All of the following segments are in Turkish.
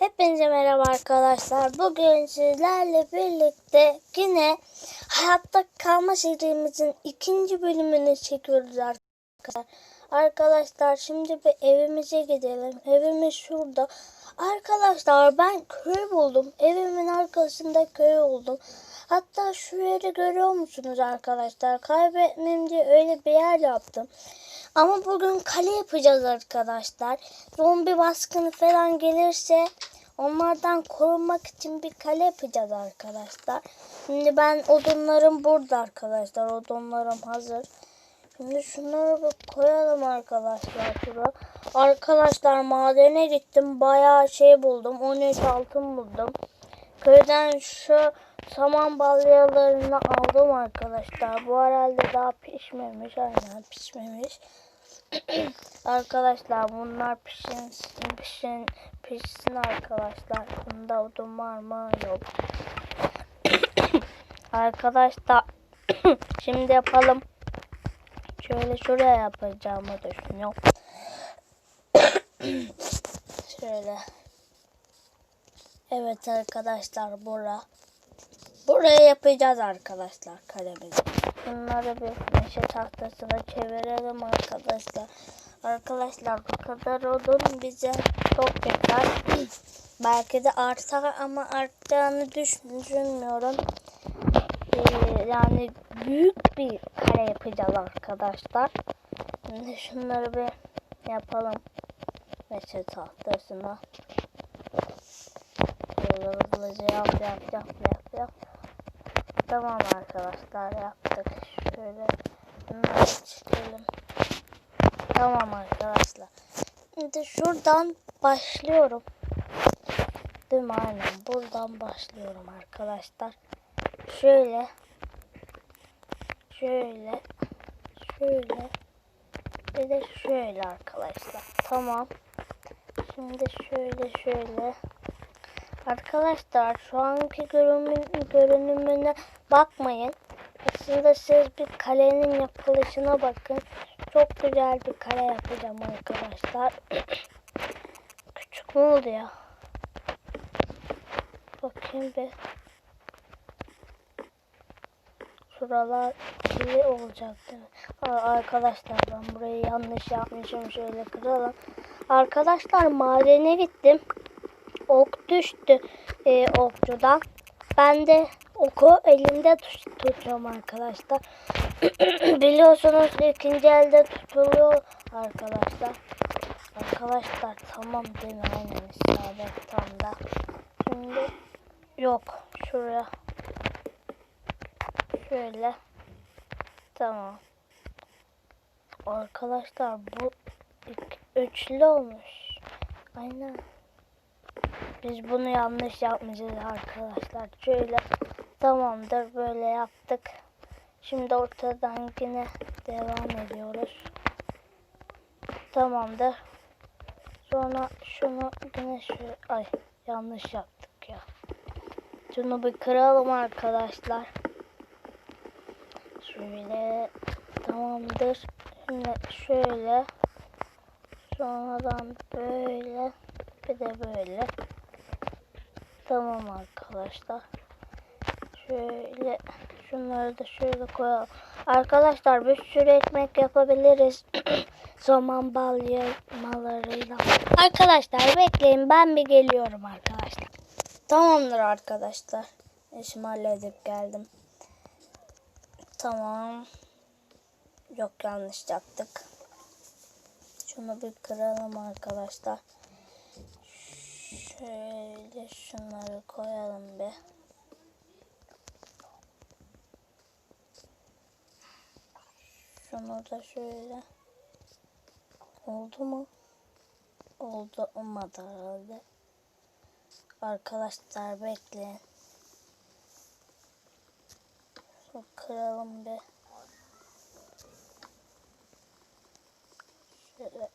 Hepinize merhaba arkadaşlar. Bugün sizlerle birlikte yine hayatta kalma serimizin ikinci bölümünü çekiyoruz arkadaşlar. Arkadaşlar şimdi bir evimize gidelim. Evimiz şurada. Arkadaşlar ben köy buldum. Evimin arkasında köy buldum. Hatta şu yeri görüyor musunuz arkadaşlar? Kaybetmem diye öyle bir yer yaptım. Ama bugün kale yapacağız arkadaşlar. Zombi baskını falan gelirse onlardan korunmak için bir kale yapacağız arkadaşlar. Şimdi ben odunlarım burada arkadaşlar. Odunlarım hazır. Şimdi şunları bir koyalım arkadaşlar şuraya. Arkadaşlar madene gittim. Bayağı şey buldum. 13 altın buldum. Köyden şu saman balyalarını aldım arkadaşlar. Bu herhalde daha pişmemiş. Aynen pişmemiş. arkadaşlar bunlar pişin, pişin, pişsin arkadaşlar. Bunda odun var mı? Yok. arkadaşlar şimdi yapalım. Şöyle şuraya yapacağımı düşünüyorum. Şöyle. Evet arkadaşlar bura. Buraya yapacağız arkadaşlar kalemizi. Bunları bir meşe tahtasına çevirelim arkadaşlar. Arkadaşlar bu kadar odun bize çok yeter. Belki de artar ama arttığını düşünmüyorum. Ee, yani büyük bir kare yapacağız arkadaşlar. Şimdi şunları bir yapalım. Meşe tahtasına. Hızlıca yap yap yap yap yap. Tamam arkadaşlar yaptık. Şöyle bunları. Tamam arkadaşlar. Şimdi şuradan başlıyorum. Değil mi? Aynen. Buradan başlıyorum arkadaşlar. Şöyle. Şöyle. Şöyle. Bir de şöyle arkadaşlar. Tamam. Şimdi şöyle şöyle. Arkadaşlar şu anki görünüm, görünümüne bakmayın. Aslında siz bir kalenin yapılışına bakın. Çok güzel bir kale yapacağım arkadaşlar. Küçük mü oldu ya? Bakayım bir. Şuralar iyi olacak değil mi? Arkadaşlar ben burayı yanlış yapmışım. Şöyle kıralım. Arkadaşlar madene gittim ok düştü e, okçudan. Ben de oku elimde tut tutuyorum arkadaşlar. Biliyorsunuz ikinci elde tutuluyor arkadaşlar. Arkadaşlar tamam mi? Aynen isabet tam da. Şimdi yok şuraya. Şöyle. Tamam. Arkadaşlar bu üçlü olmuş. Aynen. Biz bunu yanlış yapmışız arkadaşlar. Şöyle tamamdır böyle yaptık. Şimdi ortadan yine devam ediyoruz. Tamamdır. Sonra şunu yine şu ay yanlış yaptık ya. Şunu bir kıralım arkadaşlar. Şöyle tamamdır. Şimdi şöyle sonradan böyle bir de böyle. Tamam arkadaşlar. Şöyle şunları da şöyle koyalım. Arkadaşlar bir sürü ekmek yapabiliriz. Zaman balyalarıyla. Arkadaşlar bekleyin ben bir geliyorum arkadaşlar. Tamamdır arkadaşlar. İşimi halledip geldim. Tamam. Yok yanlış yaptık. Şunu bir kıralım arkadaşlar. Şöyle şunları koyalım bir. Şunu da şöyle. Oldu mu? Oldu olmadı herhalde. Arkadaşlar bekleyin. Şu kıralım bir. Şöyle.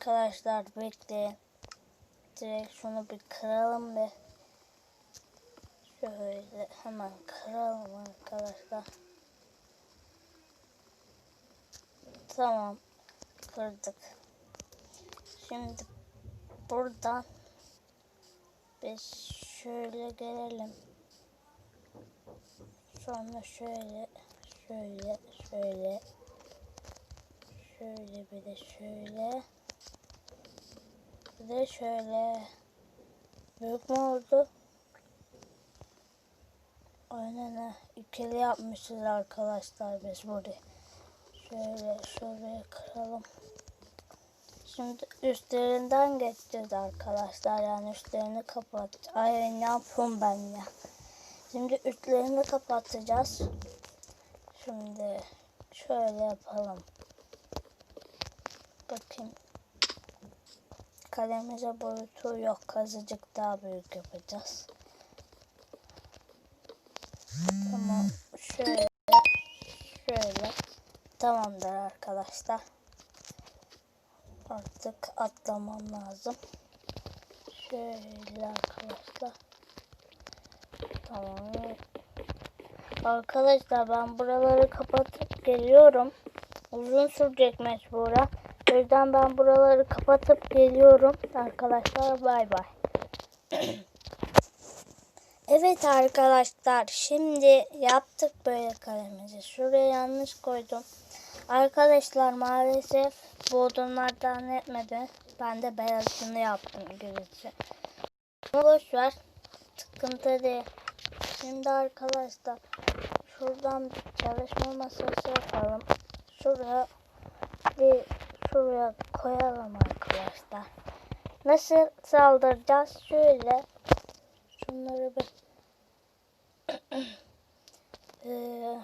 Arkadaşlar bekleyin. Direkt şunu bir kıralım bir. Şöyle hemen kıralım arkadaşlar. Tamam. kırdık. Şimdi buradan biz şöyle gelelim. Sonra şöyle, şöyle, şöyle, şöyle bir de şöyle, bir de şöyle. Büyük mü oldu? Aynen ha. İkili yapmışız arkadaşlar biz burayı. Şöyle şuraya kıralım. Şimdi üstlerinden geçeceğiz arkadaşlar. Yani üstlerini kapat. Ay ne yapıyorum ben ya. Şimdi üstlerini kapatacağız. Şimdi şöyle yapalım. Bakayım. Kalemize boyutu yok. Azıcık daha büyük yapacağız. Tamam. Şöyle. Şöyle. Tamamdır arkadaşlar. Artık atlamam lazım. Şöyle arkadaşlar. Tamam. Arkadaşlar ben buraları kapatıp geliyorum. Uzun sürecek mecbura. O ben buraları kapatıp geliyorum. Arkadaşlar bay bay. evet arkadaşlar şimdi yaptık böyle kalemizi. Şuraya yanlış koydum. Arkadaşlar maalesef bu odunlardan etmedi. Ben de beyazını yaptım güzelce. Ama boş ver. Sıkıntı değil. Şimdi arkadaşlar şuradan çalışma masası yapalım. Şuraya bir şuraya koyalım arkadaşlar. Nasıl saldıracağız? Şöyle şunları bir ee.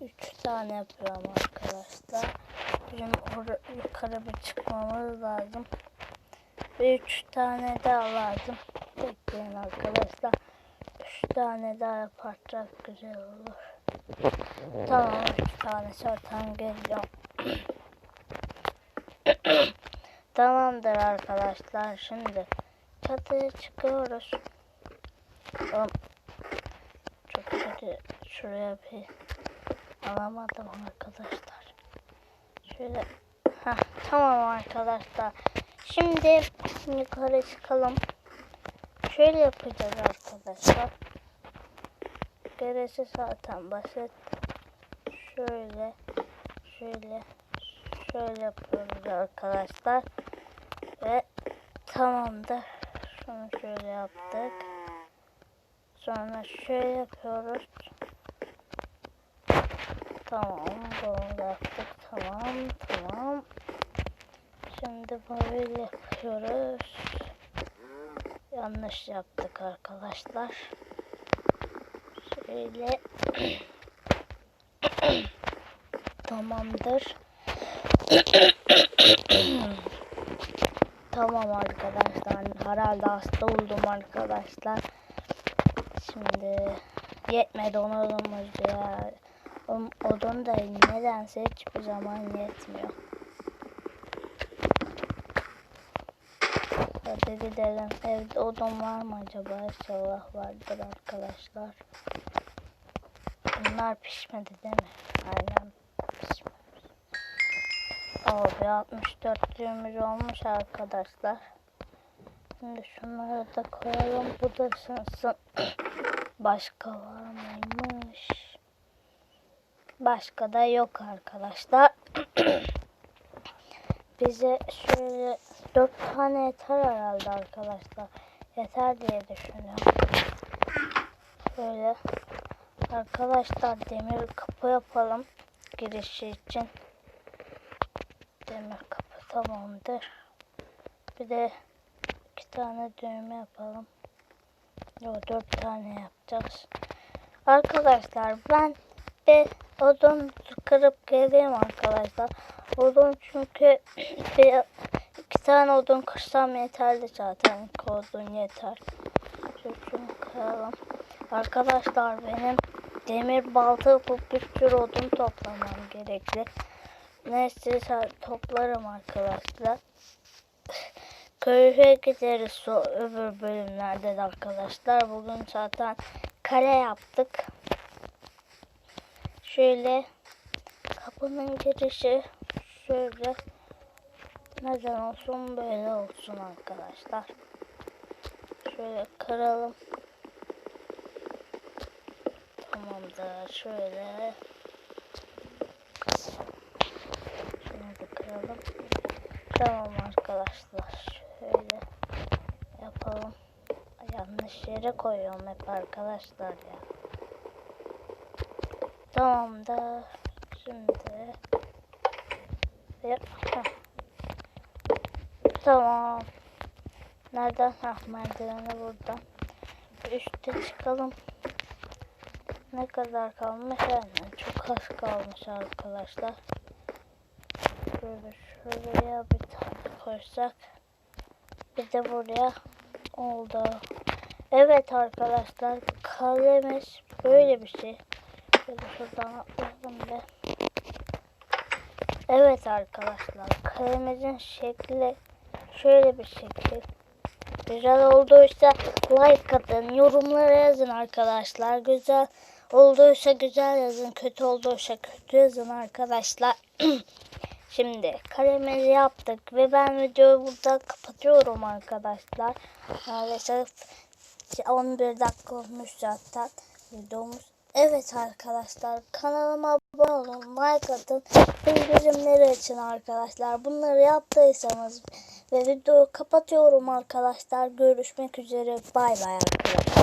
Üç tane yapıyorum arkadaşlar. Bizim yukarı bir çıkmamız lazım. Ve üç tane daha lazım. Bekleyin arkadaşlar. Üç tane daha yaparsak güzel olur. Tamam üç tane zaten geliyor. Tamamdır arkadaşlar. Şimdi çatıya çıkıyoruz. Tamam. Çok kötü. Şuraya bir alamadım arkadaşlar. Şöyle. Heh, tamam arkadaşlar. Şimdi yukarı çıkalım. Şöyle yapacağız arkadaşlar. Gerisi zaten basit. Şöyle, şöyle, şöyle yapıyoruz arkadaşlar. Ve tamamdır. Şunu şöyle yaptık. Sonra şöyle yapıyoruz. Tamam, bunu yaptık. Tamam, tamam. Şimdi böyle yapıyoruz. Yanlış yaptık arkadaşlar. Şöyle. Tamamdır. Tamam arkadaşlar. Herhalde hasta oldum arkadaşlar. Şimdi yetmedi onurumuz ya. O- Odun da nedense hiçbir zaman yetmiyor. Hadi gidelim. Evde odun var mı acaba? İnşallah vardır arkadaşlar. Bunlar pişmedi değil mi? Aynen. Abi 64 düğümüz olmuş arkadaşlar. Şimdi şunları da koyalım. Bu da ısınsın. Başka var mıymış? Başka da yok arkadaşlar. Bize şöyle dört tane yeter herhalde arkadaşlar. Yeter diye düşünüyorum. Şöyle arkadaşlar demir kapı yapalım girişi için. Tamamdır. Bir de iki tane düğme yapalım. Yok dört tane yapacağız. Arkadaşlar ben bir odun kırıp geleyim arkadaşlar. Odun çünkü bir iki tane odun kırsam yeterli zaten. İki odun yeter. Şunu kıralım. Arkadaşlar benim demir balta bir sürü odun toplamam gerekli. Neyse toplarım arkadaşlar. Köye gideriz so öbür bölümlerde de arkadaşlar. Bugün zaten kare yaptık. Şöyle kapının girişi şöyle neden olsun böyle olsun arkadaşlar. Şöyle kıralım. Tamamdır. Şöyle. Şunu da kıralım. Tamam arkadaşlar. Şöyle yapalım. Yanlış yere koyuyorum hep arkadaşlar ya. Tamamdır. Şimdi Yap. heh. Tamam. Nereden? Hah merdiveni buradan. Üste çıkalım. Ne kadar kalmış? Yani çok az kalmış arkadaşlar. Şöyle şuraya bir tane koysak. Bir de buraya oldu. Evet arkadaşlar kalemiz böyle bir şey. Şöyle şuradan atlayalım bir. Evet arkadaşlar kalemizin şekli şöyle bir şekil. Güzel olduysa like atın, yorumlara yazın arkadaşlar. Güzel olduysa güzel yazın, kötü olduysa kötü yazın arkadaşlar. Şimdi kalemizi yaptık ve ben videoyu burada kapatıyorum arkadaşlar. Maalesef 11 dakika olmuş zaten videomuz. Evet arkadaşlar kanalıma abone olun, like atın, bildirimleri açın arkadaşlar. Bunları yaptıysanız ve videoyu kapatıyorum arkadaşlar. Görüşmek üzere. Bay bay arkadaşlar.